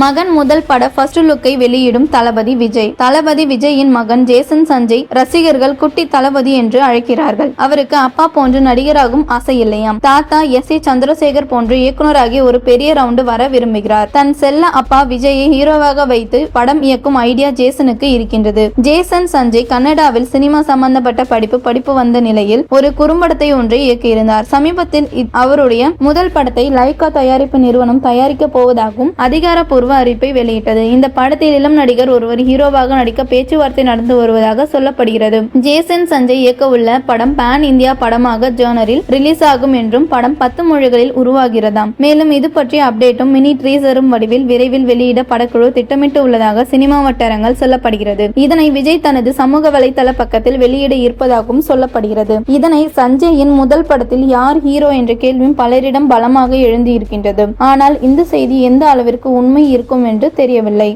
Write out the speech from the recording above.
மகன் முதல் பட ஃபர்ஸ்ட் லுக்கை வெளியிடும் தளபதி விஜய். தளபதி விஜயின் மகன் ஜேசன் சஞ்சய் ரசிகர்கள் குட்டி தளபதி என்று அழைக்கிறார்கள். அவருக்கு அப்பா போன்று நடிகராகும் ஆசை இல்லையாம் தாத்தா எஸ் ஏ சந்திரசேகர் போன்று இயக்குநராகி ஒரு பெரிய ரவுண்டு வர விரும்புகிறார். தன் செல்ல அப்பா விஜயை ஹீரோவாக வைத்து படம் இயக்கும் ஐடியா ஜேசனுக்கு இருக்கின்றது. ஜேசன் சஞ்சய் கன்னடாவில் சினிமா சம்பந்தப்பட்ட படிப்பு படிப்பு வந்த நிலையில் ஒரு குறும்படத்தை ஒன்றை இயக்கியிருந்தார். சமீபத்தில் அவருடைய முதல் படத்தை லைகா தயாரிப்பு நிறுவனம் தயாரிக்க போவதாகவும் அதிகாரப்பூர்வ அறிவிப்பை வெளியிட்டது. இந்த படத்தில் இளம் நடிகர் ஒருவர் ஹீரோவாக நடிக்க பேச்சுவார்த்தை நடந்து வருவதாக சொல்லப்படுகிறது. ஜேசன் சஞ்சய் இயக்க உள்ள படம் பேன் இந்தியா படமாக ஜேனரில் ரிலீஸ் ஆகும் என்றும் படம் பத்து மொழிகளில் உருவாகிறதாம். மேலும் இது பற்றிய அப்டேட்டும் மினி ட்ரீசரும் வடிவில் விரைவில் வெளியிட படக்குழு திட்டமிட்டு உள்ளதாக சினிமா வட்டாரங்கள் சொல்லப்படுகிறது. இதனை விஜய் தனது சமூக வலைதள பக்கத்தில் வெளியிட இருப்பதாகவும் சொல்லப்படுகிறது. இதனை சஞ்சயின் முதல் படத்தில் யார் ஹீரோ என்ற கேள்வியும் பலரிடம் பலமாக எழுந்திருக்கின்றது. ஆனால் இந்த செய்தி எந்த அளவிற்கு உண்மை இருக்கும் என்று தெரியவில்லை.